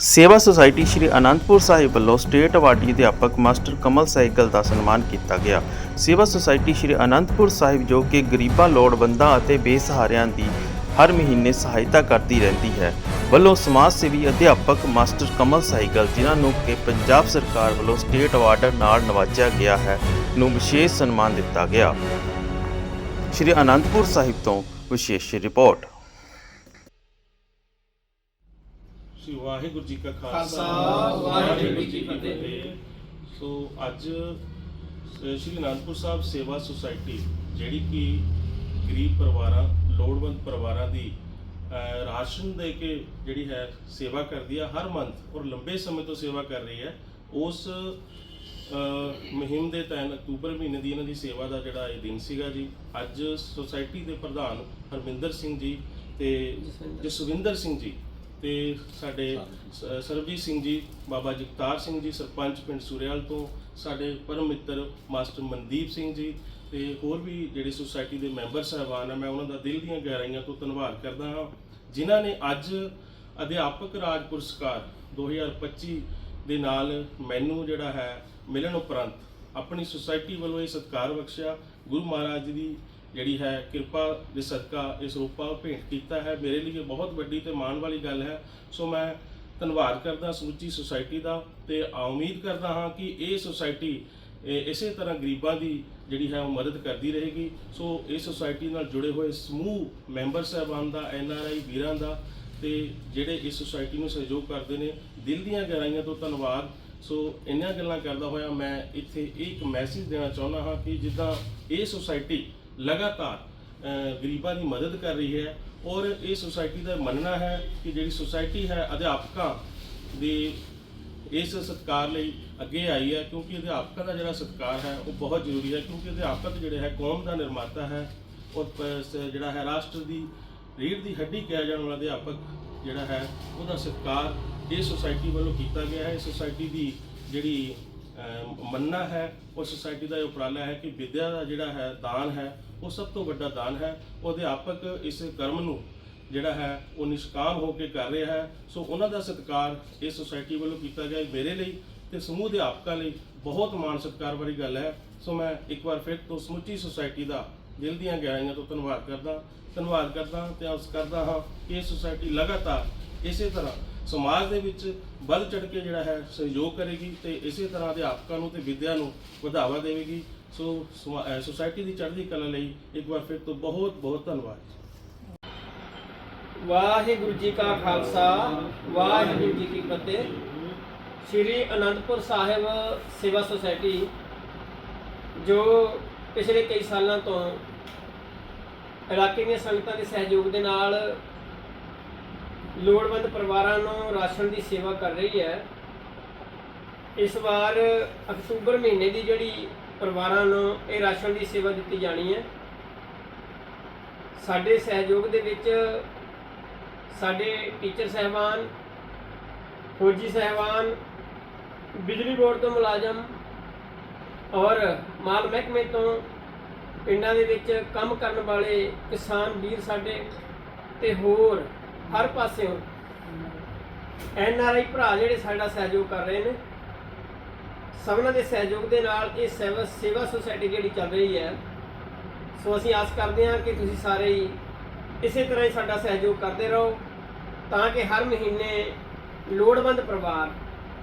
ਸੇਵਾ ਸੁਸਾਇਟੀ ਸ਼੍ਰੀ ਅਨੰਦਪੁਰ ਸਾਹਿਬ ਵੱਲੋਂ state awardee ਅਧਿਆਪਕ ਮਾਸਟਰ ਕਮਲ ਸਾਈਕਲ ਦਾ ਸਨਮਾਨ ਕੀਤਾ ਗਿਆ। ਸੇਵਾ ਸੁਸਾਇਟੀ ਸ਼੍ਰੀ ਅਨੰਦਪੁਰ ਸਾਹਿਬ ਜੋ ਕਿ ਗਰੀਬਾਂ, ਲੋੜਵੰਦਾਂ ਅਤੇ ਬੇਸਹਾਰਿਆਂ ਦੀ ਹਰ ਮਹੀਨੇ ਸਹਾਇਤਾ ਕਰਦੀ ਰਹਿੰਦੀ ਹੈ, ਵੱਲੋਂ ਸਮਾਜ ਸੇਵੀ ਅਧਿਆਪਕ ਮਾਸਟਰ ਕਮਲ ਸਾਈਕਲ ਜਿਨ੍ਹਾਂ ਨੂੰ ਕਿ ਪੰਜਾਬ ਸਰਕਾਰ ਵੱਲੋਂ ਸਟੇਟ ਅਵਾਰਡ ਨਾਲ ਨਵਾਜਿਆ ਗਿਆ ਹੈ, ਨੂੰ ਵਿਸ਼ੇਸ਼ ਸਨਮਾਨ ਦਿੱਤਾ ਗਿਆ। ਸ਼੍ਰੀ ਅਨੰਦਪੁਰ ਸਾਹਿਬ ਤੋਂ ਵਿਸ਼ੇਸ਼ ਰਿਪੋਰਟ। ਸ੍ਰੀ ਵਾਹਿਗੁਰੂ ਜੀ ਕਾ ਖਾਲਸਾ, ਵਾਹਿਗੁਰੂ ਜੀ ਕੀ ਫਤਿਹ। ਸੋ ਅੱਜ ਸ਼੍ਰੀ ਅਨੰਦਪੁਰ ਸਾਹਿਬ ਸੇਵਾ ਸੁਸਾਇਟੀ ਜਿਹੜੀ ਕਿ ਗਰੀਬ ਪਰਿਵਾਰਾਂ ਲੋੜਵੰਦ ਪਰਿਵਾਰਾਂ ਦੀ ਰਾਸ਼ਨ ਦੇ ਕੇ ਜਿਹੜੀ ਹੈ ਸੇਵਾ ਕਰਦੀ ਹੈ ਹਰ ਮੰਥ ਔਰ ਲੰਬੇ ਸਮੇਂ ਤੋਂ ਸੇਵਾ ਕਰ ਰਹੀ ਹੈ ਉਸ ਮੁਹਿੰਮ ਦੇ ਤਹਿਤ ਅਕਤੂਬਰ ਮਹੀਨੇ ਦੀ ਇਹਨਾਂ ਦੀ ਸੇਵਾ ਦਾ ਜਿਹੜਾ ਇਹ ਦਿਨ ਸੀਗਾ ਜੀ ਅੱਜ ਸੁਸਾਇਟੀ ਦੇ ਪ੍ਰਧਾਨ ਹਰਮਿੰਦਰ ਸਿੰਘ ਜੀ ਤੇ ਜਸਵਿੰਦਰ ਸਿੰਘ ਜੀ ਤੇ ਸਾਡੇ ਸ- ਸਰਬਜੀਤ ਸਿੰਘ ਜੀ, ਬਾਬਾ ਜਗਤਾਰ ਸਿੰਘ ਜੀ, ਸਰਪੰਚ ਪਿੰਡ ਸੂਰੇਵਾਲ ਤੋਂ ਸਾਡੇ ਪਰਮ ਮਿੱਤਰ ਮਾਸਟਰ ਮਨਦੀਪ ਸਿੰਘ ਜੀ ਤੇ ਹੋਰ ਵੀ ਜਿਹੜੇ ਸੁਸਾਇਟੀ ਦੇ ਮੈਂਬਰ ਸਾਹਿਬਾਨ ਆ, ਮੈਂ ਉਹਨਾਂ ਦਾ ਦਿਲ ਦੀਆਂ ਗਹਿਰਾਈਆਂ ਤੋਂ ਧੰਨਵਾਦ ਕਰਦਾ ਹਾਂ, ਜਿਨ੍ਹਾਂ ਨੇ ਅੱਜ ਅਧਿਆਪਕ ਰਾਜ ਪੁਰਸਕਾਰ 2025 ਦੇ ਨਾਲ ਮੈਨੂੰ ਜਿਹੜਾ ਹੈ ਮਿਲਣ ਉਪਰੰਤ ਆਪਣੀ ਸੁਸਾਇਟੀ ਵੱਲੋਂ ਇਹ ਸਤਿਕਾਰ ਬਖਸ਼ਿਆ, ਗੁਰੂ ਮਹਾਰਾਜ ਜੀ ਦੀ ਜਿਹੜੀ ਹੈ ਕਿਰਪਾ ਦੇ ਸਦਕਾ ਇਸ ਰੂਪਾ ਭੇਂਟ ਕੀਤਾ ਹੈ। ਮੇਰੇ ਲਈ ਇਹ ਬਹੁਤ ਵੱਡੀ ਤੇ ਮਾਣ ਵਾਲੀ ਗੱਲ ਹੈ। ਸੋ ਮੈਂ ਧੰਨਵਾਦ ਕਰਦਾ ਸਮੁੱਚੀ ਸੁਸਾਇਟੀ ਦਾ ਤੇ ਆ ਉਮੀਦ ਕਰਦਾ ਹਾਂ ਕਿ ਇਹ ਸੁਸਾਇਟੀ ਇਸੇ ਤਰ੍ਹਾਂ ਗਰੀਬਾਂ ਦੀ ਜਿਹੜੀ ਹੈ ਉਹ ਮਦਦ ਕਰਦੀ ਰਹੇਗੀ। ਸੋ ਇਸ ਸੁਸਾਇਟੀ ਨਾਲ ਜੁੜੇ ਹੋਏ ਸਮੂਹ ਮੈਂਬਰ ਸਾਹਿਬਾਨ ਦਾ, ਐਨ ਆਰ ਆਈ ਵੀਰਾਂ ਦਾ ਤੇ ਜਿਹੜੇ ਇਸ ਸੁਸਾਇਟੀ ਨੂੰ ਸਹਿਯੋਗ ਕਰਦੇ ਨੇ, ਦਿਲ ਦੀਆਂ ਗਹਿਰਾਈਆਂ ਤੋਂ ਧੰਨਵਾਦ। ਸੋ ਇੰਨੀਆਂ ਗੱਲਾਂ ਕਰਦਾ ਹੋਇਆ ਮੈਂ ਇੱਥੇ ਇਹ ਇੱਕ ਮੈਸੇਜ ਦੇਣਾ ਚਾਹੁੰਦਾ ਹਾਂ ਕਿ ਜਿੱਦਾਂ ਇਹ ਸੁਸਾਇਟੀ ਲਗਾਤਾਰ ਗਰੀਬਾਂ ਦੀ ਮਦਦ ਕਰ ਰਹੀ ਹੈ ਔਰ ਇਹ ਸੁਸਾਇਟੀ ਦਾ ਮੰਨਣਾ ਹੈ ਕਿ ਜਿਹੜੀ ਸੁਸਾਇਟੀ ਹੈ ਅਧਿਆਪਕਾਂ ਦੀ ਇਸ ਸਤਕਾਰ ਲਈ ਅੱਗੇ ਆਈ ਹੈ ਕਿਉਂਕਿ ਅਧਿਆਪਕਾਂ ਦਾ ਜਿਹੜਾ ਸਤਕਾਰ ਹੈ ਉਹ ਬਹੁਤ ਜ਼ਰੂਰੀ ਹੈ ਕਿਉਂਕਿ ਅਧਿਆਪਕ ਜਿਹੜੇ ਹੈ ਕੌਮ ਦਾ ਨਿਰਮਾਤਾ ਹੈ ਔਰ ਜਿਹੜਾ ਹੈ ਰਾਸ਼ਟਰ ਦੀ ਰੀੜ ਦੀ ਹੱਡੀ ਕਿਹਾ ਜਾਣ ਵਾਲਾ ਅਧਿਆਪਕ ਜਿਹੜਾ ਹੈ ਉਹਦਾ ਸਤਕਾਰ ਇਹ ਸੁਸਾਇਟੀ ਵੱਲੋਂ ਕੀਤਾ ਗਿਆ ਹੈ। ਇਹ ਸੁਸਾਇਟੀ ਦੀ ਜਿਹੜੀ ਅਹ, ਮੰਨਣਾ ਹੈ ਉਹ ਸੁਸਾਇਟੀ ਦਾ ਇਹ ਉਪਰਾਲਾ ਹੈ ਕਿ ਵਿਦਿਆ ਦਾ ਜਿਹੜਾ ਹੈ ਦਾਨ ਹੈ ਉਹ ਸਭ ਤੋਂ ਵੱਡਾ ਦਾਨ ਹੈ। ਉਹ ਅਧਿਆਪਕ ਇਸ ਕਰਮ ਨੂੰ ਜਿਹੜਾ ਹੈ, ਉਹ ਨਿਸ਼ਕਾਮ ਹੋ ਕੇ ਕਰ ਰਿਹਾ ਹੈ। ਸੋ ਉਹਨਾਂ ਦਾ ਸਤਿਕਾਰ ਇਸ ਸੁਸਾਇਟੀ ਵੱਲੋਂ ਕੀਤਾ ਗਿਆ ਮੇਰੇ ਲਈ ਤੇ ਸਮੂਹ ਅਧਿਆਪਕਾਂ ਲਈ ਬਹੁਤ ਮਾਣ ਸਤਿਕਾਰ ਵਾਲੀ ਗੱਲ ਹੈ। ਸੋ ਮੈਂ ਇੱਕ ਵਾਰ ਫਿਰ ਤੋਂ ਸਮੁੱਚੀ ਸੁਸਾਇਟੀ ਦਾ ਦਿਲ ਦੀਆਂ ਗਹਿਰਾਈਆਂ ਤੋਂ ਧੰਨਵਾਦ ਕਰਦਾ ਧੰਨਵਾਦ ਕਰਦਾ ਤੇ ਆਸ ਕਰਦਾ ਹਾਂ ਕਿ ਇਹ ਸੁਸਾਇਟੀ ਲਗਾਤਾਰ ਇਸੇ ਤਰ੍ਹਾਂ ਸਮਾਜ ਦੇ ਵਿੱਚ ਵੱਧ ਚੜ ਕੇ ਜਿਹੜਾ ਹੈ ਸਹਿਯੋਗ ਕਰੇਗੀ ਤੇ ਇਸੇ ਤਰ੍ਹਾਂ ਅਧਿਆਪਕਾਂ ਨੂੰ ਤੇ ਵਿਦਿਆ ਨੂੰ ਵਧਾਵਾ ਦੇਵੇਗੀ। ਸੋ ਸਮਾ- ਦੀ ਚੜ੍ਹਦੀ ਕਲਾ ਲਈ ਇੱਕ ਵਾਰ ਫਿਰ ਤੋਂ ਬਹੁਤ ਬਹੁਤ ਧੰਨਵਾਦ ਵਾਹਿਗੁਰੂ ਜੀ ਕਾ ਖਾਲਸਾ, ਵਾਹਿਗੁਰੂ ਜੀ ਕੀ ਫਤਿਹ। ਸ਼੍ਰੀ ਅਨੰਦਪੁਰ ਸਾਹਿਬ ਸੇਵਾ ਸੁਸਾਇਟੀ, ਜੋ ਪਿਛਲੇ ਕਈ ਸਾਲਾਂ ਤੋਂ ਇਲਾਕੇ ਦੀਆਂ ਸੰਗਤਾਂ ਦੇ ਸਹਿਯੋਗ ਦੇ ਨਾਲ ਲੋੜਵੰਦ ਪਰਿਵਾਰਾਂ ਨੂੰ ਰਾਸ਼ਨ ਦੀ ਸੇਵਾ ਕਰ ਰਹੀ ਹੈ। ਇਸ ਵਾਰ ਅਕਤੂਬਰ ਮਹੀਨੇ ਦੀ ਜਿਹੜੀ ਪਰਿਵਾਰਾਂ ਨੂੰ ਇਹ ਰਾਸ਼ਨ ਦੀ ਸੇਵਾ ਦਿੱਤੀ ਜਾਣੀ ਹੈ। ਸਾਡੇ ਸਹਿਯੋਗ ਦੇ ਵਿੱਚ ਸਾਡੇ ਟੀਚਰ ਸਹਿਬਾਨ, ਫੌਜੀ ਸਹਿਬਾਨ, ਬਿਜਲੀ ਬੋਰਡ ਤੋਂ ਮੁਲਾਜ਼ਮ ਔਰ ਮਾਲ ਮਹਿਕਮੇ ਤੋਂ ਪਿੰਡਾਂ ਦੇ ਵਿੱਚ ਕੰਮ ਕਰਨ ਵਾਲੇ ਕਿਸਾਨ ਵੀਰ ਸਾਡੇ ਤੇ ਹੋਰ ਹਰ ਪਾਸਿਓਂ ਐਨ ਆਰ ਆਈ ਭਰਾ ਜਿਹੜੇ ਸਾਡਾ ਸਹਿਯੋਗ ਕਰ ਰਹੇ ਨੇ। ਸਭਨਾਂ ਦੇ ਸਹਿਯੋਗ ਦੇ ਨਾਲ ਇਹ ਸੇਵਾ ਸੇਵਾ ਸੁਸਾਇਟੀ ਜਿਹੜੀ ਚੱਲ ਰਹੀ ਹੈ, ਸੋ ਅਸੀਂ ਆਸ ਕਰਦੇ ਹਾਂ ਕਿ ਤੁਸੀਂ ਸਾਰੇ ਹੀ ਇਸੇ ਤਰ੍ਹਾਂ ਹੀ ਸਾਡਾ ਸਹਿਯੋਗ ਕਰਦੇ ਰਹੋ, ਤਾਂ ਕਿ ਹਰ ਮਹੀਨੇ ਲੋੜਵੰਦ ਪਰਿਵਾਰ,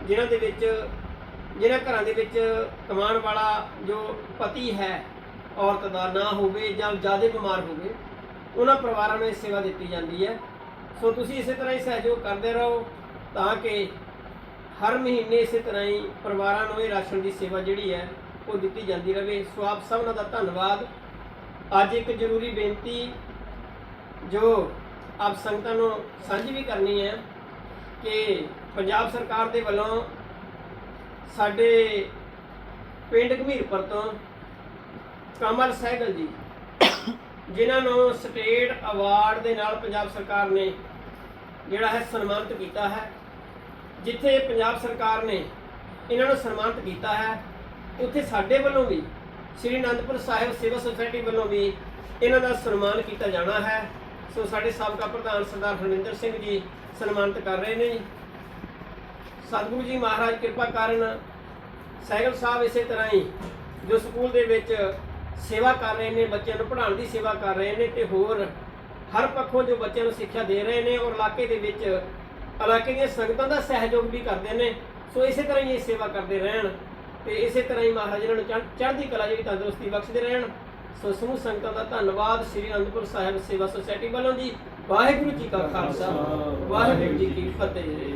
ਜਿਨ੍ਹਾਂ ਦੇ ਵਿੱਚ ਜਿਨ੍ਹਾਂ ਘਰਾਂ ਦੇ ਵਿੱਚ ਕਮਾਉਣ ਵਾਲਾ ਜੋ ਪਤੀ ਹੈ, ਔਰਤ ਦਾ ਨਾ ਹੋਵੇ ਜਾਂ ਜ਼ਿਆਦਾ ਬਿਮਾਰ ਹੋਵੇ, ਉਹਨਾਂ ਪਰਿਵਾਰਾਂ ਨੂੰ ਇਹ ਸੇਵਾ ਦਿੱਤੀ ਜਾਂਦੀ ਹੈ। ਸੋ ਤੁਸੀਂ ਇਸੇ ਤਰ੍ਹਾਂ ਹੀ ਸਹਿਯੋਗ ਕਰਦੇ ਰਹੋ, ਤਾਂ ਕਿ ਹਰ ਮਹੀਨੇ ਇਸੇ ਤਰ੍ਹਾਂ ਹੀ ਪਰਿਵਾਰਾਂ ਨੂੰ ਇਹ ਰਾਸ਼ਨ ਦੀ ਸੇਵਾ ਜਿਹੜੀ ਹੈ, ਉਹ ਦਿੱਤੀ ਜਾਂਦੀ ਰਹੇ ਸੋ ਆਪ ਸਭਨਾਂ ਦਾ ਧੰਨਵਾਦ। ਅੱਜ ਇੱਕ ਜ਼ਰੂਰੀ ਬੇਨਤੀ ਜੋ ਆਪ ਸੰਗਤਾਂ ਨੂੰ ਸਾਂਝੀ ਵੀ ਕਰਨੀ ਹੈ ਕਿ ਪੰਜਾਬ ਸਰਕਾਰ ਦੇ ਵੱਲੋਂ ਸਾਡੇ ਪਿੰਡ ਘਮੀਰਪੁਰ ਤੋਂ ਕਮਲ ਸਹਿਗਲ ਜੀ, ਜਿਨ੍ਹਾਂ ਨੂੰ ਸਟੇਟ ਅਵਾਰਡ ਦੇ ਨਾਲ ਪੰਜਾਬ ਸਰਕਾਰ ਨੇ ਜਿਹੜਾ ਹੈ ਸਨਮਾਨਿਤ ਕੀਤਾ ਹੈ ਜਿੱਥੇ ਪੰਜਾਬ ਸਰਕਾਰ ਨੇ ਇਹਨਾਂ ਨੂੰ ਸਨਮਾਨਿਤ ਕੀਤਾ ਹੈ, ਉੱਥੇ ਸਾਡੇ ਵੱਲੋਂ ਵੀ, ਸ੍ਰੀ ਅਨੰਦਪੁਰ ਸਾਹਿਬ ਸੇਵਾ ਸੁਸਾਇਟੀ ਵੱਲੋਂ ਵੀ ਇਹਨਾਂ ਦਾ ਸਨਮਾਨ ਕੀਤਾ ਜਾਣਾ ਹੈ। ਸੋ ਸਾਡੇ ਸਾਬਕਾ ਪ੍ਰਧਾਨ ਸਰਦਾਰ ਹਰਵਿੰਦਰ ਸਿੰਘ ਜੀ ਸਨਮਾਨਿਤ ਕਰ ਰਹੇ ਨੇ। ਸਤਿਗੁਰੂ ਜੀ ਮਹਾਰਾਜ ਕਿਰਪਾ ਕਰਨ ਸਾਈਕਲ ਸਾਹਿਬ ਇਸੇ ਤਰ੍ਹਾਂ ਹੀ ਜੋ ਸਕੂਲ ਦੇ ਵਿੱਚ ਸੇਵਾ ਕਰ ਰਹੇ ਨੇ, ਬੱਚਿਆਂ ਨੂੰ ਪੜ੍ਹਾਉਣ ਦੀ ਸੇਵਾ ਕਰ ਰਹੇ ਨੇ ਤੇ ਹੋਰ ਹਰ ਪੱਖੋਂ ਜੋ ਬੱਚਿਆਂ ਨੂੰ ਸਿੱਖਿਆ ਦੇ ਰਹੇ ਨੇ ਔਰ ਇਲਾਕੇ ਦੇ ਵਿੱਚ ਇਲਾਕੇ ਦੀਆਂ ਸੰਗਤਾਂ ਦਾ ਸਹਿਯੋਗ ਵੀ ਕਰਦੇ ਨੇ, ਸੋ ਇਸੇ ਤਰ੍ਹਾਂ ਹੀ ਇਹ ਸੇਵਾ ਕਰਦੇ ਰਹਿਣ ਤੇ ਇਸੇ ਤਰ੍ਹਾਂ ਹੀ ਮਹਾਰਾਜ ਇਹਨਾਂ ਨੂੰ ਚੜ੍ਹ- ਚੜ੍ਹਦੀ ਕਲਾ ਜਿਹੜੀ ਤੰਦਰੁਸਤੀ ਬਖਸ਼ਦੇ ਰਹਿਣ। ਸੋ ਸਮੂਹ ਸੰਗਤਾਂ ਦਾ ਧੰਨਵਾਦ ਸ੍ਰੀ ਅਨੰਦਪੁਰ ਸਾਹਿਬ ਸੇਵਾ ਸੁਸਾਇਟੀ ਵੱਲੋਂ ਜੀ। ਵਾਹਿਗੁਰੂ ਜੀ ਕਾ ਖਾਲਸਾ, ਵਾਹਿਗੁਰੂ ਜੀ ਕੀ ਫਤਿਹ।